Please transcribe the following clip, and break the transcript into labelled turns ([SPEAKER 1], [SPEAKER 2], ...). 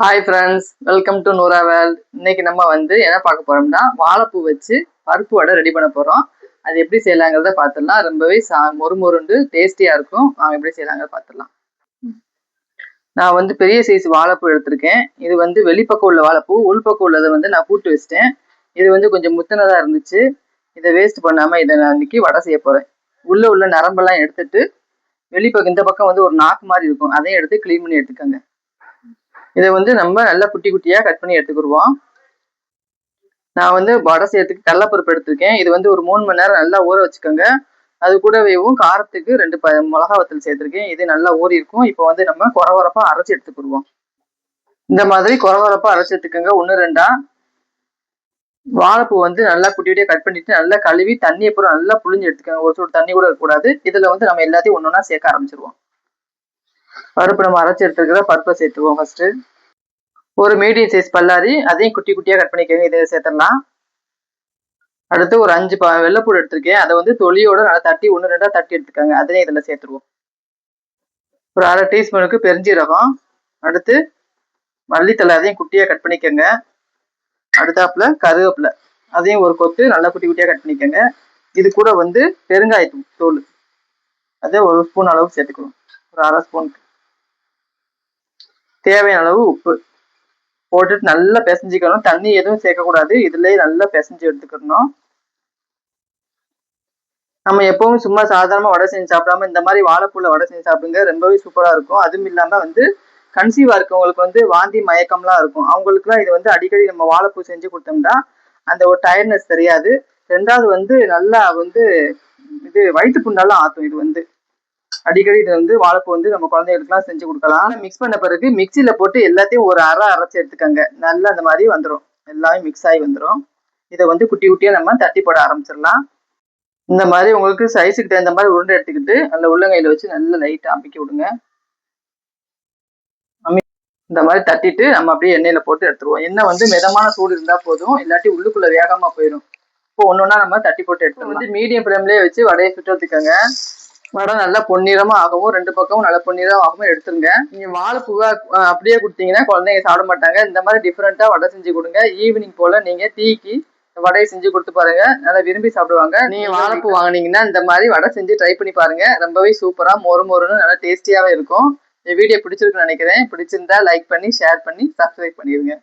[SPEAKER 1] Hi friends welcome to Noora world இன்னைக்கு நம்ம வந்து என்ன பார்க்க போறோம்னா வாழைப்பூ வச்சு பருப்பு வடை ரெடி பண்ண போறோம். அது எப்படி செய்யலாங்கிறத பார்த்துடலாம். ரொம்பவே சா மொறுமொருண்டு டேஸ்டியா இருக்கும். நாங்கள் எப்படி செய்யலாங்கிறத பார்த்துடலாம். நான் வந்து பெரிய சைஸ் வாழைப்பூ எடுத்திருக்கேன். இது வந்து வெளிப்பக்கம் உள்ள வாழைப்பூ உள்பக்கம் உள்ளதை வந்து நான் பூட்டு வச்சிட்டேன். இது வந்து கொஞ்சம் முத்தினதாக இருந்துச்சு. இதை வேஸ்ட் பண்ணாம இதை நான் இன்னைக்கு வடை செய்ய போறேன். உள்ள உள்ள நரம்பெல்லாம் எடுத்துட்டு வெளிப்பக்கம் இந்த பக்கம் வந்து ஒரு நாக்கு மாதிரி இருக்கும். அதையும் எடுத்து க்ளீன் பண்ணி எடுத்துக்கோங்க. இதை வந்து நம்ம நல்லா குட்டி குட்டியாக கட் பண்ணி எடுத்துக்கிடுவோம். நான் வந்து வடை செய்யறதுக்கு கடலப்பருப்பு எடுத்திருக்கேன். இது வந்து ஒரு மூணு மணி நேரம் நல்லா ஊற வச்சுக்கோங்க. அது கூடவேவும் காரத்துக்கு ரெண்டு ப மிளகா வத்தல் சேர்த்துருக்கேன். இது நல்லா ஊறி இருக்கும். இப்போ வந்து நம்ம குறவரப்பாக அரைச்சி எடுத்துக்கிடுவோம். இந்த மாதிரி குறவரப்பாக அரைச்சி எடுத்துக்கோங்க. ஒன்று ரெண்டா. வாழைப்பூ வந்து நல்லா குட்டி குட்டியாக கட் பண்ணிட்டு நல்லா கழுவி தண்ணியை பூரா நல்லா புழிஞ்சு எடுத்துக்கோங்க. ஒரு சூடு தண்ணி கூட இருக்கக்கூடாது. இதில் வந்து நம்ம எல்லாத்தையும் ஒன்று ஒன்றா சேர்க்க ஆரம்பிச்சிருவோம். பருப்பு நம்ம அரைச்சி எடுத்துருக்கிற பருப்பை சேர்த்துருவோம் ஃபர்ஸ்ட் ஒரு மீடியம் சைஸ் பல்லாரி அதையும் குட்டி குட்டியாக கட் பண்ணிக்கோங்க. இதை சேர்த்துடலாம். அடுத்து ஒரு அஞ்சு ப வெள்ளைப்பூடு எடுத்திருக்கேன். அதை வந்து தொலியோட நல்லா தட்டி ஒன்று ரெண்டாக தட்டி எடுத்துக்கோங்க. அதையும் இதில் சேர்த்துருவோம். ஒரு அரை டீஸ்பூனுக்கு பெருஞ்சீரகம். அடுத்து மல்லித்தலை அதையும் குட்டியாக கட் பண்ணிக்கோங்க. அடுத்தாப்புல கருவேப்பில. அதையும் ஒரு கொத்து நல்லா குட்டி குட்டியாக கட் பண்ணிக்கோங்க. இது கூட வந்து பெருங்காயத்தூள் தோல். அதே ஒரு ஸ்பூன் அளவு சேர்த்துக்கணும். ஒரு அரை ஸ்பூனுக்கு தேவையான அளவு உப்பு போட்டுட்டு நல்லா பிசைஞ்சிக்கணும். தண்ணி எதுவும் சேர்க்கக்கூடாது. இதுலேயே நல்லா பிசைஞ்சு எடுத்துக்கணும். நம்ம எப்பவும் சும்மா சாதாரணமாக வடை செஞ்சு சாப்பிடாம இந்த மாதிரி வாழைப்பூல வடை செஞ்சு சாப்பிடுங்க. ரொம்பவே சூப்பராக இருக்கும். அதுவும் இல்லாமல் வந்து கன்சீவாக இருக்கவங்களுக்கு வந்து வாந்தி மயக்கம்லாம் இருக்கும். அவங்களுக்குலாம் இது வந்து அடிக்கடி நம்ம வாழைப்பூ செஞ்சு கொடுத்தோம்னா அந்த ஒரு டயர்ட்னஸ் தெரியாது. ரெண்டாவது வந்து நல்லா வந்து இது வயிற்று புண்ணெல்லாம் ஆற்றும் இது வந்து. அடிக்கடி இதை வந்து வாழைப்பூ வந்து நம்ம குழந்தைகளுக்குலாம் செஞ்சு கொடுக்கலாம். மிக்ஸ் பண்ண பிறகு மிக்சியில் போட்டு எல்லாத்தையும் ஒரு அரை அரைச்சி எடுத்துக்கோங்க. நல்லா அந்த மாதிரி வந்துடும் எல்லாமே மிக்ஸ் ஆகி வந்துடும் இதை வந்து குட்டி குட்டியாக நம்ம தட்டி போட ஆரம்பிச்சிடலாம். இந்த மாதிரி உங்களுக்கு சைஸுக்கு தகுந்த மாதிரி உருண்டை எடுத்துக்கிட்டு அந்த உள்ளங்கையில் வச்சு நல்லா லைட்டாக அமுக்கி விடுங்க. இந்த மாதிரி தட்டிட்டு நம்ம அப்படியே எண்ணெயில போட்டு எடுத்துருவோம். எண்ணெய் வந்து மிதமான சூடு இருந்தா போதும். இல்லாட்டி உள்ளுக்குள்ள வேகமா போயிடும். இப்போ ஒன்னொன்னா நம்ம தட்டி போட்டு எடுத்து வந்து மீடியம் ஃப்ளேம்லேயே வச்சு வடையை சுட்டு வச்சுக்கோங்க வடை நல்லா பொன்னிறமா ஆகவும் ரெண்டு பக்கமும் நல்லா பொன்னிறமா ஆகவும் எடுத்துருங்க. நீங்க வாழைப்பூவா அப்படியே கொடுத்தீங்கன்னா குழந்தைங்க சாப்பிட மாட்டாங்க. இந்த மாதிரி டிஃப்ரெண்டா வடை செஞ்சு கொடுங்க. ஈவினிங் போல நீங்க டீக்கு வடையை செஞ்சு கொடுத்து பாருங்க. நல்லா விரும்பி சாப்பிடுவாங்க. நீங்க வாழைப்பூ வாங்கினீங்கன்னா இந்த மாதிரி வடை செஞ்சு ட்ரை பண்ணி பாருங்க. ரொம்பவே சூப்பரா மொறு மொறுன்னு நல்லா டேஸ்டியாவே இருக்கும். இந்த வீடியோ பிடிச்சிருக்குன்னு நினைக்கிறேன். பிடிச்சிருந்தா லைக் பண்ணி ஷேர் பண்ணி சப்ஸ்கிரைப் பண்ணிடுங்க.